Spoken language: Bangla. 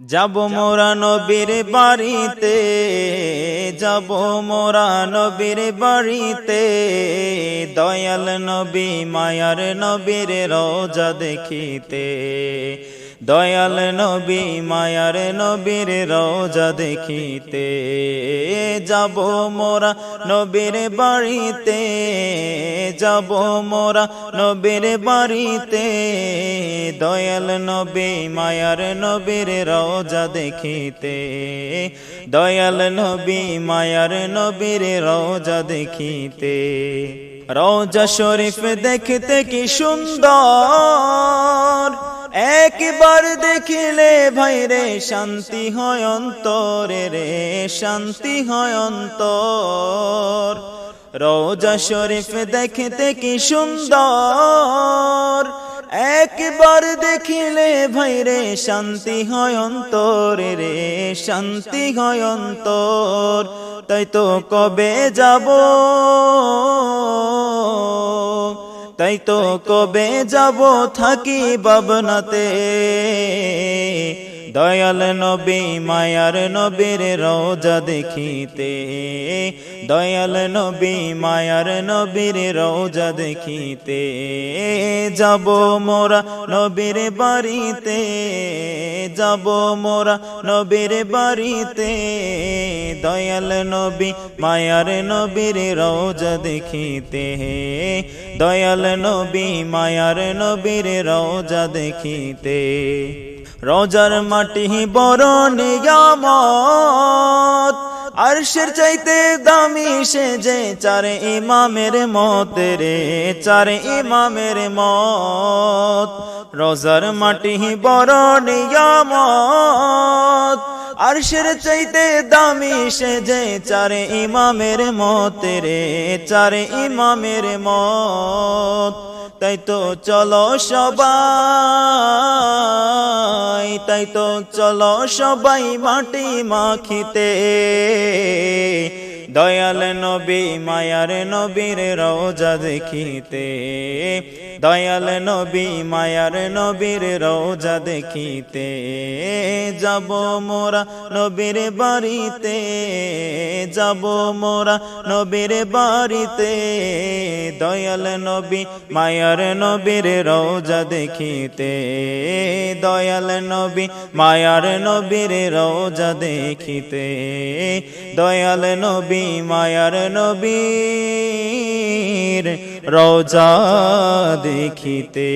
যাব মোরা নবীর বাড়িতে যাব মোরা নবীর বাড়িতে। দয়াল নবী মায়ার নবীর রোজা দেখিতে। দয়াল নবী, মায়ার নবীর রোজা দেখিতে যাব মোরা নবীর বাড়িতে, যাব মোরা নবীর বাড়িতে। দয়াল নবী, মায়ার নবীর রোজা দেখিতে, দয়াল নবী, মায়ার নবীর রোজা দেখিতে। রোজা শরীফ দেখতে কি সুন্দর একবার দেখিলে ভাই রে শান্তি হয় অন্তরে রে, শান্তি হয় অন্তর। রোজা শরীফ দেখতে কি সুন্দর। একবার দেখিলে ভাই রে শান্তি হয় অন্তরে রে, শান্তি হয় অন্তর। তাই তো কবে যাব? তাই তো কবে যাব থাকি বাবনাতে দয়াল নবী, মায়ার নবীর রোজা দেখিতে। দয়াল নবী, মায়ার নবীর রোজা দেখিতে। যাব মোরা নবীর বাড়িতে, যাব মোরা নবীর বাড়িতে। দয়াল নবী, মায়ার নবীর রোজা দেখিতে। দয়াল নবী, মায়ার নবীর রোজা দেখিতে। রোজার মাটি বড় নিয়ামত। আরশের চাইতে দামি সে যে চারে ইমামের মত রে, চারে ইমামের মত। রোজার মাটি বড় নিয়ামত। আরশের চাইতে দামি সে যে চারে ইমামের মত রে, চারে ইমামের মত। তাই তো চলো সবাই। তাই তো চলো সবাই মাটি মাখিতে। দয়াল নবী, মায়ার নবীর রোজা দেখিতে। দয়াল নবী, মায়ার নবীর রোজা দেখিতে। যাব মোরা নবীর বাড়িতে, যাব মোরা নবীর বাড়িতে। দয়াল নবী, মায়ার নবীর রোজা দেখিতে। দয়াল নবী, মায়ার নবীর রোজা দেখিতে। দয়াল নবী মায়ার নবীর রোজা দেখিতে।